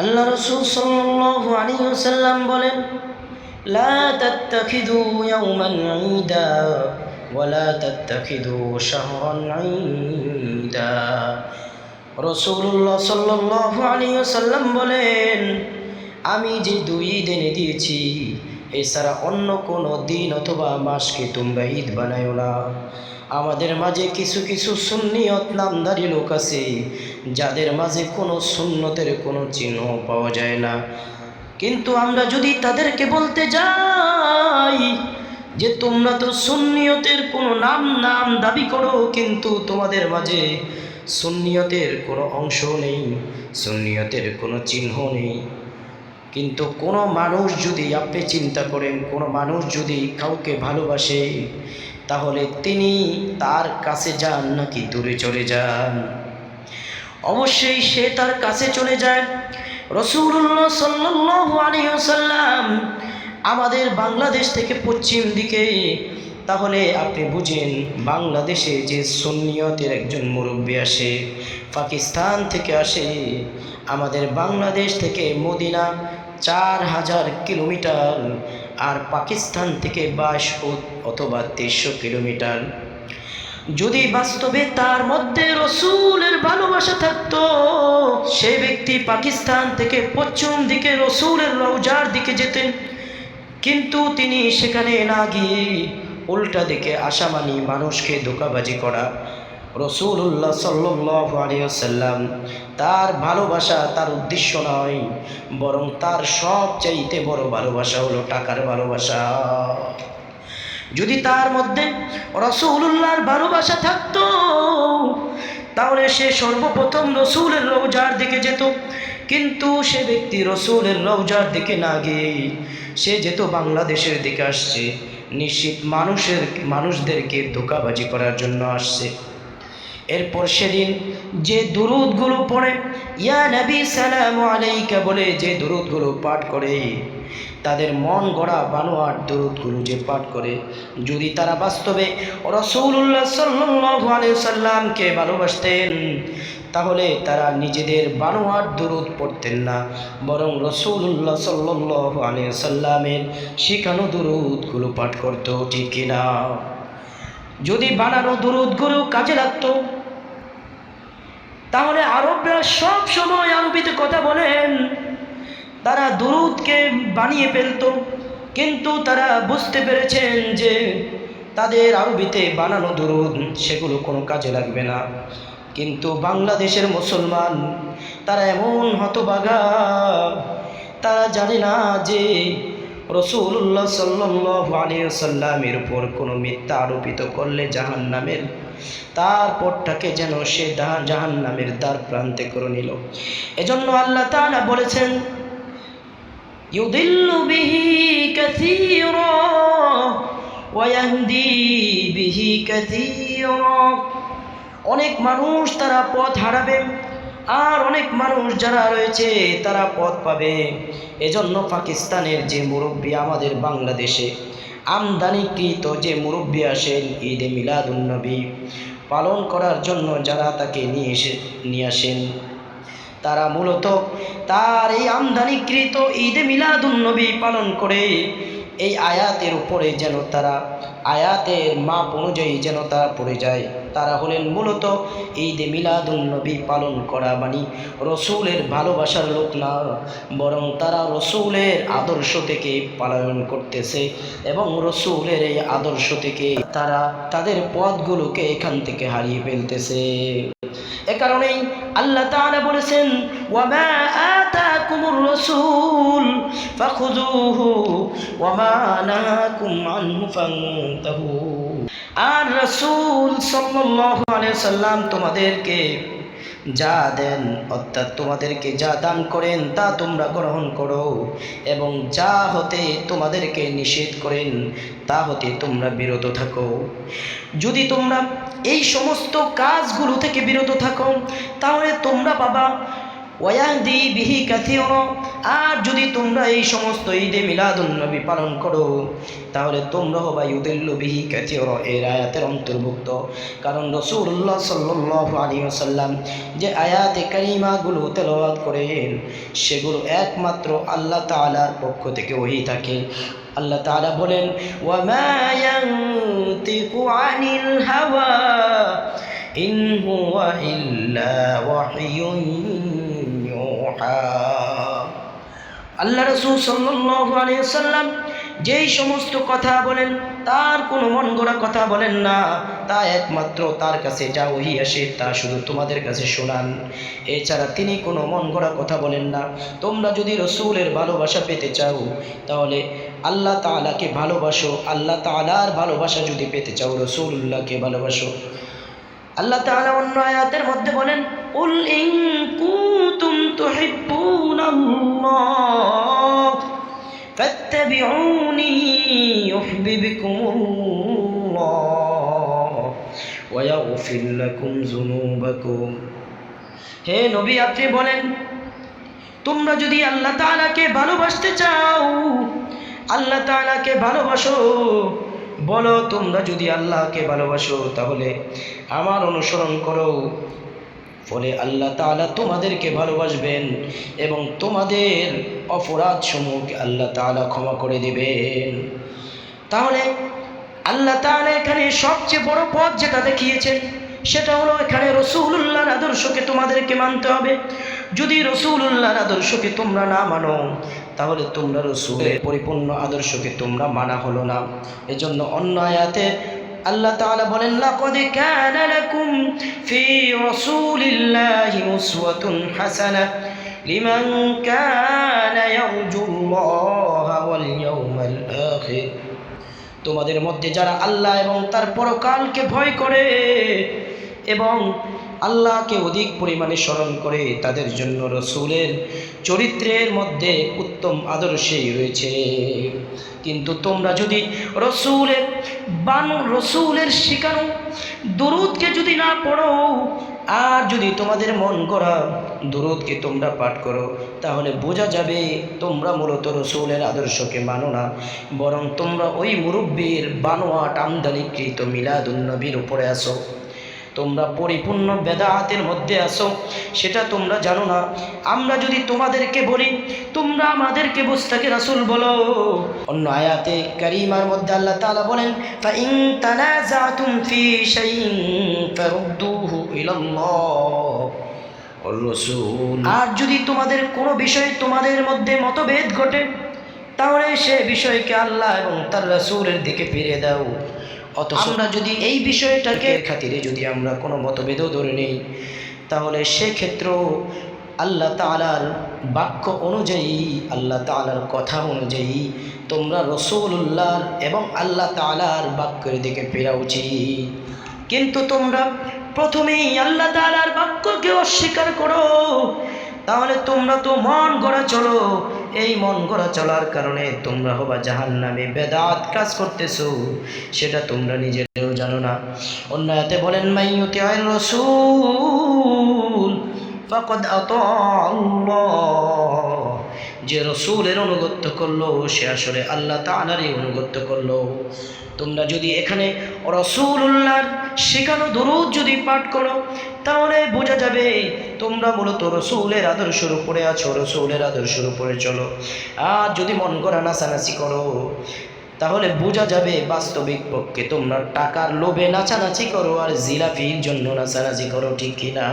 আল্লাহ রসুল সাল্লাল্লাহু আলাইহি ওয়াসাল্লাম বলেন, লা তাত্তাখিদু ইয়াওমান ঈদা ওয়ালা তাত্তাখিদু শাহরান ঈদা। রসুল্লাহ সাল্লাল্লাহু আলাইহি ওয়াসাল্লাম বলেন, আমি যে দুই ঈদ এনে দিয়েছি, এছাড়া অন্য কোনো দিন অথবা মাসকে তোমরা ঈদ বানায়ো না। আমাদের মাঝে কিছু কিছু সুন্নিয়ত নামধারী লোক আছে, যাদের মাঝে কোনো সুন্নতের কোনো চিহ্ন পাওয়া যায় না। কিন্তু আমরা যদি তাদেরকে বলতে যাই যে তোমরা তো সুন্নিয়তের কোনো নাম নাম দাবি করো, কিন্তু তোমাদের মাঝে সুন্নিয়তের কোনো অংশ নেই, সুন্নিয়তের কোনো চিহ্ন নেই। কিন্তু কোনো মানুষ যদি আপনি চিন্তা করেন, কোনো মানুষ যদি কাউকে ভালোবাসে তাহলে তিনি তার কাছে যান নাকি দূরে চলে যান? অবশ্যই সে তার কাছে চলে যায়। রসুল্লাহ আলাইহি ওয়াসাল্লাম আমাদের বাংলাদেশ থেকে পশ্চিম দিকে, তাহলে আপনি বুঝেন বাংলাদেশে যে সুন্নিয়তের একজন মুরব্বী আসে, পাকিস্তান থেকে আসে, আমাদের বাংলাদেশ থেকে মদিনা চার হাজার কিলোমিটার আর পাকিস্তান থেকে বাইশ অথবা তেইশশো কিলোমিটার। যদি বাস্তবে তার মধ্যে রসুলের ভালোবাসা থাকতো, সে ব্যক্তি পাকিস্তান থেকে পশ্চিম দিকে রসুলের রৌজার দিকে যেতেন। কিন্তু তিনি সেখানে না গিয়ে উল্টা দিকে আসামানি মানুষকে ধোকাবাজি করা রসুল্লাহ সাল্লাহ আলিয়াল্লাম তার ভালোবাসা তার উদ্দেশ্য নয়, বরং তার সব চাইতে বড় ভালোবাসা হলো টাকার ভালোবাসা। যদি তার মধ্যে রসুল্লাহর ভালোবাসা থাকতো, তাহলে সে সর্বপ্রথম রসুলের রৌজার দিকে যেত। কিন্তু সে ব্যক্তি রসুলের রৌজার দিকে না গিয়ে সে যেত বাংলাদেশের দিকে আসছে। নিশ্চিত মানুষের, মানুষদেরকে ধোকাবাজি করার জন্য আসছে। এরপর সেদিন যে দুরুদগুলো পড়ে, ইয়া নবী, সালাম আলাইকা বলে যে দুরুদগুলো পাঠ করে, তাদের মন গড়া বানোয়ার দরুদগুলো যে পাঠ করে, যদি তারা বাস্তবে রসৌল্লাহ সাল্লাহ সাল্লামকে ভালোবাসতেন, তাহলে তারা নিজেদের বানোয়ার দরুদ পড়তেন না, বরং রসৌল্লাহ সাল্লাহ সাল্লামের শেখানো দরুদগুলো পাঠ করতো, ঠিক কিনা? যদি বানানো দরুদগুলো কাজে লাগতো তাহলে আরবরা সব সময় আরবিতে কথা বলেন। তারা দুরুদকে বানিয়ে ফেলত, কিন্তু তারা বুঝতে পেরেছেন যে তাদের আরবিতে বানানো দুরুদ সেগুলো কোনো কাজে লাগবে না। কিন্তু বাংলাদেশের মুসলমান, তারা এমন হতবাগা। তারা জানে না যে রসুল্লাহ সাল্লাহ আলিয়াল্লামের উপর কোনো মিথ্যা আরোপিত করলে জাহান নামের তারপরটাকে যেন সে জাহান নামের দ্বার প্রান্তে করে নিল এজন্য আল্লাহ তালা বলেছেন يضل به كثيرا ويهدي به كثيرا অনেক মানুষ তারা পথ হারাবে আর অনেক মানুষ যারা রয়েছে, তারা পথ পাবে। এজন্য পাকিস্তানের যে মুরব্বী আমাদের বাংলাদেশে, আমদানিকৃত যে মুরব্বী আসেন, ঈদে মিলাদুন্নবী পালন করার জন্য যারা তাকে নিয়ে এসে, নিয়ে আসেন, তারা মূলত তার এই আমদানিকৃত ঈদে মিলাদুন্নবী পালন করে এই আয়াতের উপরে যেন তারা, আয়াতের মাপ অনুযায়ী যেন তারা পড়ে যায়। তারা হলেন মূলত ঈদে মিলাদুন্নবী পালন করা মানে রসুলের ভালোবাসার লোক না, বরং তারা রসুলের আদর্শ থেকে পালন করতেছে এবং রসুলের এই আদর্শ থেকে তারা তাদের পথগুলোকে এখান থেকে হারিয়ে ফেলতেছে। এ কারণেই আল্লাহ তাআলা বলেছেন আতাকুমুর আর রাসূল সাল্লাম তোমাদেরকে যা দেন, অর্থাৎ তোমাদেরকে যা দান করেন, তা তোমরা গ্রহণ করো এবং যা হতে তোমাদেরকে নিষেধ করেন, তা হতে তোমরা বিরত থাকো। যদি তোমরা এই সমস্ত কাজগুলো থেকে বিরত থাকো, তাহলে তোমরা বাবা ওয়াহদি বিহি কাথির আর যদি তোমরা এই সমস্ত ঈদে মিলাদুন্নবী পালন করো, তাহলে তোমরা হবা ইউদিল্লু বিহি কাথির এর আয়াতের অন্তর্ভুক্ত। কারণ রসুল্লাহ সাল্লাহ আলী সাল্লাম যে আয়াতে কারিমাগুলো তেলাওয়াত করেন, সেগুলো একমাত্র আল্লাহ তাআলার পক্ষ থেকে ওই থাকে। আল্লাহ তাআলা বলেন, ওয়ামা ইয়ানতিকু আনিল হাওয়া, ইন হুয়া ইল্লা ওয়াহয়ুন আল্লাহ রসুল সাল্লাল্লাহু আলাইহি সাল্লাম যেই সমস্ত কথা বলেন, তার কোনো মন গড়া কথা বলেন না। তা একমাত্র তার কাছে যা ওহি আসে, তা শুধু তোমাদের কাছে শোনান। এছাড়া তিনি কোনো মন গড়া কথা বলেন না। তোমরা যদি রসুলের ভালোবাসা পেতে চাও, তাহলে আল্লাহ তাআলাকে ভালোবাসো। আল্লাহ তাআলার ভালোবাসা যদি পেতে চাও রসুল্লাহকে ভালোবাসো। আল্লাহ তাআলা অন্য আয়াতের মধ্যে বলেন উল ইন কুনতুম তুহিব্বুনাল্লাহ ফাত্তাবিউনি ইউহিব্বুকুমুল্লাহ ওয়া ইয়াগফির লাকুম যুনুবাকুম হে নবী, আপনি বলেন, তোমরা যদি আল্লাহ তাআলাকে ভালোবাসতে চাও, আল্লাহ তাআলাকে ভালোবাসো, বলো তোমরা যদি আল্লাহকে ভালোবাসো, তাহলে আমার অনুসরণ করো। ফলে আল্লাহ তাআলা তোমাদেরকে ভালোবাসবেন এবং তোমাদের অপরাধ সমূহকে আল্লাহ তাআলা ক্ষমা করে দিবেন। তাহলে আল্লাহ তাআলা এখানে সবচেয়ে বড় পথ যেটা দেখিয়েছেন, সেটা হলো এখানে রসুল্লাহর আদর্শকে তোমাদেরকে মানতে হবে। যদি রসুল্লাহর আদর্শকে তোমরা না মানো, তাহলে তোমরা রসুলের পরিপূর্ণ আদর্শকে তোমরা মানা হলো না। এজন্য অন্য আয়াতে আল্লাহ তাআলা বলেন, লাকাদ কানা লাকুম ফি রাসূলিল্লাহি উসওয়াতুন হাসানাহ লিমান কানা ইয়ারজুল্লাহা ওয়াল ইয়াউমাল আখির. তোমাদের মধ্যে যারা আল্লাহ এবং তার পরকালকে ভয় করে এবং আল্লাহকে অধিক পরিমাণে স্মরণ করে তাদের জন্য রসুলের চরিত্রের মধ্যে উত্তম আদর্শেই রয়েছে। কিন্তু তোমরা যদি রসুলের বানু রসুলের শিখানো দুরুদকে যদি না পড়ো, আর যদি তোমাদের মন করা দুরুদকে তোমরা পাঠ করো, তাহলে বোঝা যাবে তোমরা মূলত রসুলের আদর্শকে মানো না, বরং তোমরা ওই মুরব্বীর বানোয়াট আমদানিকৃত মিলাদুন্নবীর উপরে আসো। তোমরা পরিপূর্ণ বেদাহাতের মধ্যে আসো সেটা তোমরা জানো না। আমরা যদি তোমাদেরকে বলি তোমরা আমাদেরকে বুঝতাকে রাসূল বলো। অন্য আয়াতে কারিমার মধ্যে আল্লাহ তাআলা বলেন আর যদি তোমাদের কোনো বিষয়ে তোমাদের মধ্যে মতভেদ ঘটে তাহলে সে বিষয়কে আল্লাহ এবং তার রাসূলের দিকে ফিরে দাও। অত আমরা যদি এই বিষয়টাকে খাতিরে যদি আমরা কোনো মতভেদও ধরে নেই তাহলে সেক্ষেত্রেও আল্লাহ তালার বাক্য অনুযায়ী আল্লাহ তালার কথা অনুযায়ী তোমরা রসুল্লাহর এবং আল্লাহ তালার বাক্যের দিকে ফেরা উচিত। কিন্তু তোমরা প্রথমেই আল্লাহ তালার বাক্যকে অস্বীকার করো। তাহলে তোমরা তো মন গড়া চলো। এই মন গড়া চলার কারণে তোমরা হবা জাহান নামে বেদাত কাজ করতেছ। সেটা তোমরা নিজেরাও জানো না। অন্য অন্যায়তে বলেন মাইয়ুতি আয় রসুল, ফাকদ আল্লাহ। যে রসুলের অনুগত্য করল, সে আসলে আল্লাহ তাআলারই অনুগত্য করল। তোমরা যদি এখানে রসুল্লাহর শেখানো দরুদ যদি পাঠ করো, তাহলে বোঝা যাবে তোমরা মূলত রসুলের আদর্শের উপরে আছো, রসুলের আদর্শের উপরে চলো। আর যদি মন করা নাচানাচি করো, তাহলে বোঝা যাবে বাস্তবিক পক্ষে তোমরা টাকার লোভে নাচানাচি করো আর জিলাফির জন্য নাচানাচি করো, ঠিক কিনা?